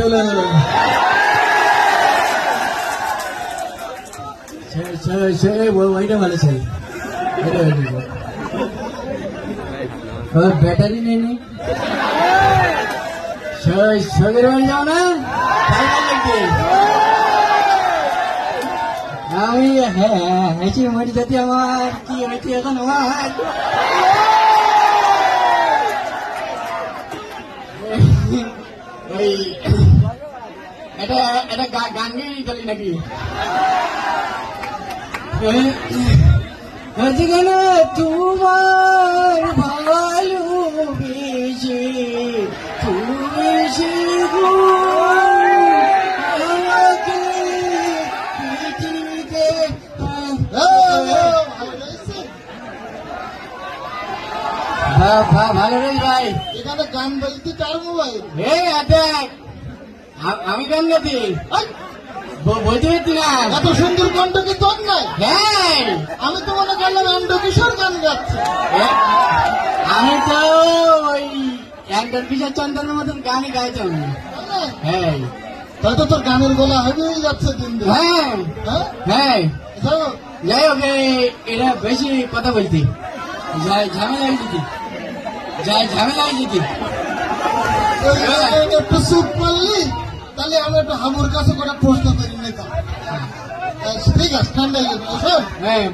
হলো সে- ওইটা ভালো চাই ব্যাটারি নেই নি? সগের বাড়ি যাও না? আমি হেঁচে মরি যদি আমার, কি হয়েছে এখন আমার? ওই এটা এটা গান গেয়ে চলি নাকি? আজকাল তোমার ভালোবেসে তুমি সে আমাকে পৃথিবীতে ভালো রে ভাই। এখানে গান বলতে কার মোবাইল এই দেখ আমি ব- বলতে পারছি না। এত সুন্দর কণ্ঠ কি তোর নাই? হ্যাঁ। আমি তো মনে করলাম এন্ড কিশোর গান গাচ্ছে। আমি তো ওই একদম কিশোর চন্দ্রের মতন গানই গাইছি আমি হ্যাঁ। তাই তো তোর গানের গলা হয়ে যাচ্ছে দিন হ্যাঁ। হ্যাঁ? হ্যাঁ। যাই হোক। এরা বেশি কথা বলতি যাই ঝামেলা হয়ে যাই ঝামেলা যেতি ওই- ওই একটু চুপ করলি? তাহলে আমি একটা হাবুর কাছে করে প্রশ্ন করি নিতাম ঠিক আছে ঠান্ডা হয়ে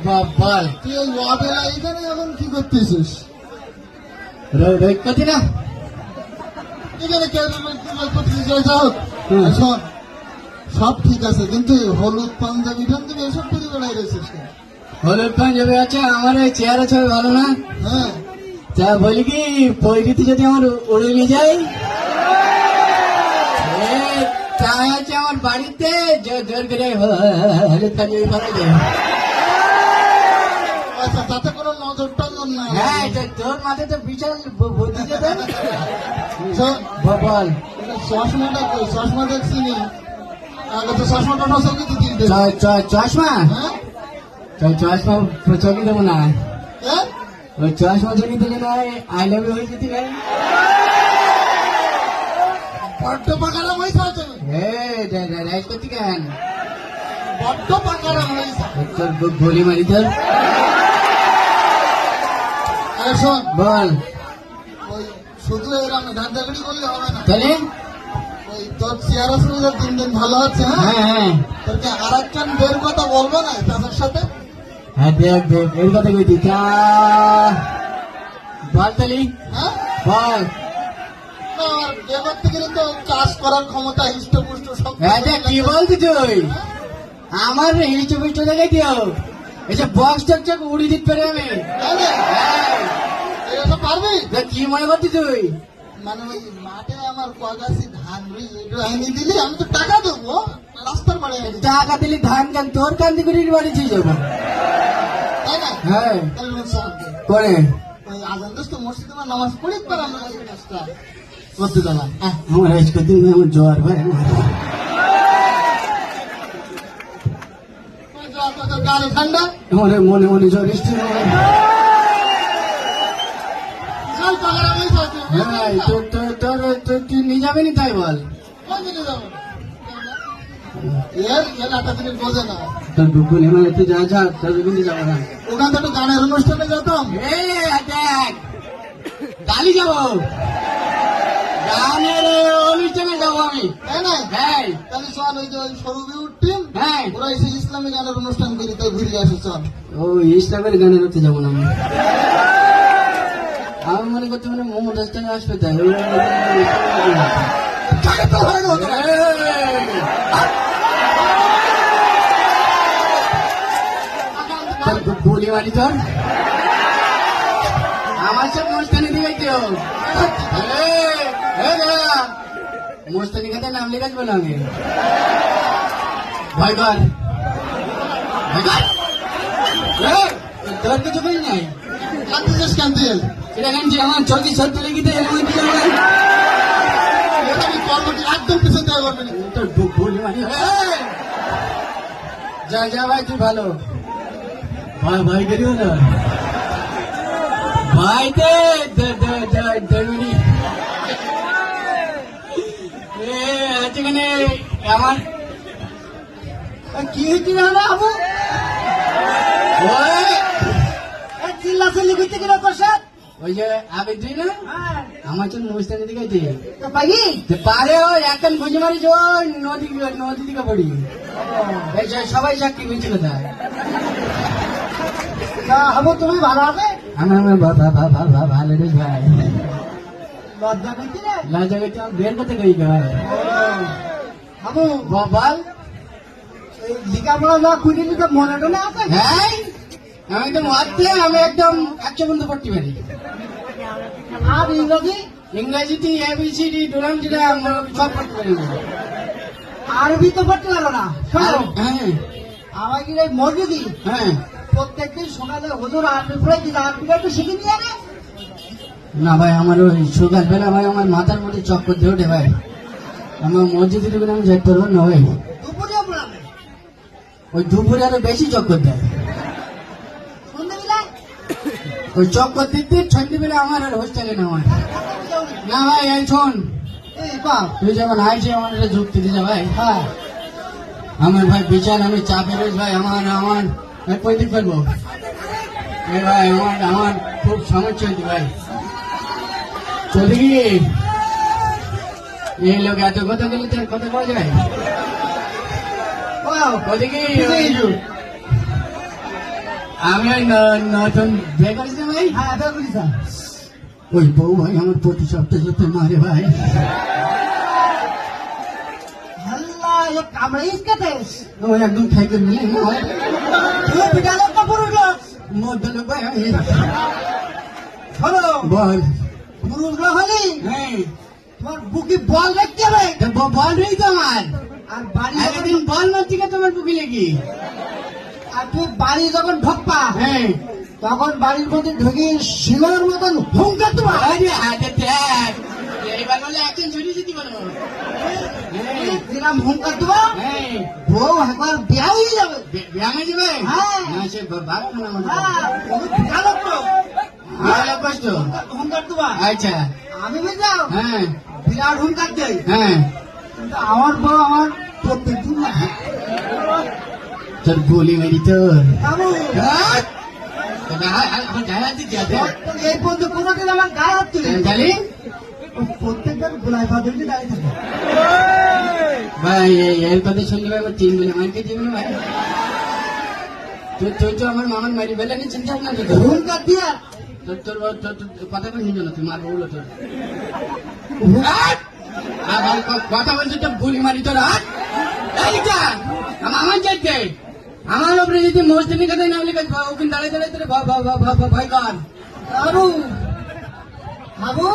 ব- বল তুই ওই অবেলা এখানে এখন কি করতেছিস করতি না এখানে। শোন সব ঠিক আছে কিন্তু হলুদ পাঞ্জাবি টাঞ্জাবি এসব বেড়াই রয়েছিস কেন? হলুদ পাঞ্জাবি আছে আমার এই চেহারা ছবি ভালো না। হ্যাঁ। তা বলি কি পৈরিতে যদি আমার উড়ে নিয়ে যাই এ, তাই আছে আমার বাড়িতে। জোর করে পরা আচ্ছা তাতে কোনো নজর টজর না হ্যাঁ তো তোর মাথায় তো বিশাল বুদ্ধি বল চশমাটা কই চশমা দেখছি নি। আগে তো চশমাটা নষ্ট কিন্তু দিতে চশমা? হ্যাঁ? চশমা চকি দেবো না হ্যাঁ? ওই চশমা চকি দিলে না আই লাভ ইউ হয়ে যেতি বড্ড আছে করতি কেন বড্ড তোর গলি মারি তোর। আরে শোন। বল। ওই শুধু এরকম ধান্দাগড়ি করলে হবে না। তাহলে? ওই তোর দিন দিন ভালো হচ্ছে হ্যাঁ? হ্যাঁ হ্যাঁ। তোকে আর একজন বের কথা বলব না তাদের সাথে? হ্যাঁ দেখ দেখ এর কথা কইতি তা বল তালি হ্যাঁ? বল। না আর বিয়ে করতে গেলে তো চাষ করার ক্ষমতা হৃষ্টপুষ্ট দেখ কি বলছি তুই? আমার হিস্টো ফিস্টো দেখে দিও এসব বক্স টক চক উড়ি দিতে পারে আমি পারবি? কি মনে করছিস তুই? মানে ওই মাঠে আমার কগাছি ধান রুই এগুলো দিলি আমি তো টাকা দেবো রাস্তার টাকা দিলি ধান কান? তোর কান দিকে বাড়ি যাব তাই না? হ্যাঁ। করে ওই আজান দোস্ত মসজিদে নামাজ পড়ে একবার গেলাম হ্যাঁ আমার আজকে দিন আমার জ্বর ভাই ঠান্ডা আমার মনে জ্বর এসছে। তুই নিয়ে যাবে নি তাই বল? ওখান থেকে গানের অনুষ্ঠানে যেতাম। কালি যাব। গানের অনুষ্ঠানে যাব আমি। তাই না হ্যাঁ তাহলে চল ওই যে ওই সরু বিউর টিম। হ্যাঁ ওরা এসে ইসলামী গানের অনুষ্ঠান করি তাই ঘুরে আসে চল। ও ইসলামের গানের হতে যাব না আমি। আমি মনে করতে মানে মোহাম্মদ হাসান আসবে তাই ওই টাকা তো হয়ে গেল বলি মারি তোর। আমার সব মোস্তানি দিবে কেউ মোস্তানি খাতে নাম লেখাচ্ছ না আমি। ভয় কর। তোর কিছু করি নাই। কান্দিস কান্দিস এটা কানছি আমার চলতি সত্য লেগিতে এমন কিছু আমার আমি কর্মটি একদম পিছনে দেওয়া করবে না। তোর বলি মারি। যা যা ভাই তুই ভালো। ভাই ভাই করিও না। ভাই দে দে দে দে দে মিনিট এ আজকে মানে আমার কি হয়েছে না আবু চিল্লা চিল্লি করতে গেলে তোর ওই যে আবে তুই না? আমার জন্য মুস্তানি দিকে আছে পাইনি পারে ওই এখন বুঝে মারিস ওই নদী নদী দিকে পড়ি। এই সবাই চাকরি মিছে কথা আবু তুমি ভালো আছে? আমার আমার বাবা বাবা বাবা ভালো রে ভাই। লজ্জা আমার বের করতে গই গা আবু বল এই লেখাপড়া যা খুঁজে নিতে টনে আছে? হ্যাঁ আমি একদম অর্থে আমি একদম একশো পর্যন্ত পড়তে পারি। আর ইংরাজি? ইংরেজিতে এবিসিডি ডোলাম যেটা আমরা সব পড়তে পারি। আরবি তো পড়তে পারো না হ্যাঁ। আমাকে এই মসজিদি হ্যাঁ। প্রত্যেকদিন সকালে হুজুর আরবি পড়ে দিল আরবিটা একটু শিখে নিয়ে না ভাই আমার ওই সকাল বেলা ভাই আমার মাথার মধ্যে চক্কর দিয়ে ওঠে ভাই। আমার মসজিদে ঢুকে আমি যাইতে পারব না ভাই ওই দুপুরে আরও বেশি চক্কর দেয়। ওই চক্কর দিতে সন্ধ্যেবেলা আমার আর হোস্টেলে না হয় না ভাই এই শোন। তুই যখন আইসে আমার একটা যুক্তি দিছে ভাই। হ্যাঁ। আমার ভাই বিচার আমি চাপে রয়েছি ভাই আমার আমার। আমি কই দিক ফেলব ভাই আমার আমার খুব সমস্যা হয়েছে ভাই। চলে কি? এই লোক এত কথা বলে তার কথা কওয়া যায়? ও কদি কি? কিসে এলো? আমি ন- নতুন বিয়ে করেছি না ভাই? হ্যাঁ ওই বউ ভাই আমার প্রতি সপ্তাহে সপ্তাহে মারে ভাই। আল্লাহ এ কামড়াইস একদম খাই করে না হয়। তুই কাপড় উঠল। মধ্যে ভাই। শোনো। বল। পুরুষরা হলি হ্যাঁ। তোমার বুকে বল রাখতে হবে। বল রই তো আমার। আর বাড়ি একদিন বল মারছি তোমার বুকি লেগে? আর তুই বাড়ি যখন ঢোকপা হ্যাঁ। তখন বাড়ির মধ্যে ঢুকে শিলের মতন হুঙ্কার তোমার। আরে হাতে দেখ এইবার বলে একজন ছুটি যেতে পারব হ্যাঁ। দিলাম হুঙ্কার দেবো হ্যাঁ। বউ একবার বিয়া যাবে। ব্যায়ামে যাবে? হ্যাঁ। সে বা- না হ্যাঁ। ভালো কষ্ট। হুঙ্কার দেবা আচ্ছা। আমি বুঝলাম। হ্যাঁ। বিরাট হুঙ্কার দেয় হ্যাঁ। আমার বউ আমার প্রত্যেক দিন না। তোর গুলি মেরি তোর। হ্যাঁ? দিচ্ছি হাতে। এই পর্যন্ত কোনোদিন আমার গায়ে হাত তুলে জানি প্রত্যেকবার গোলায় পা ধরে দাঁড়িয়ে থাকে। ভাই এর কথা শুনলে ভাই আমার তিন বলে আমাকে দিবে ভাই? তুই তুই তো আমার মামার মারি বেলা নিয়ে চিন্তা দিত হুঙ্কার দিয়া। তোর তোর কথা বলে নিয়ে তুই মারবো বলো তোর কথা বলছি তো ভুল মারি তোর হাত আমার চাইতে আমার উপরে যদি মসজিদের কথা না বলে ওখানে দাঁড়িয়ে দাঁড়িয়ে তোর ভয় কর। আবু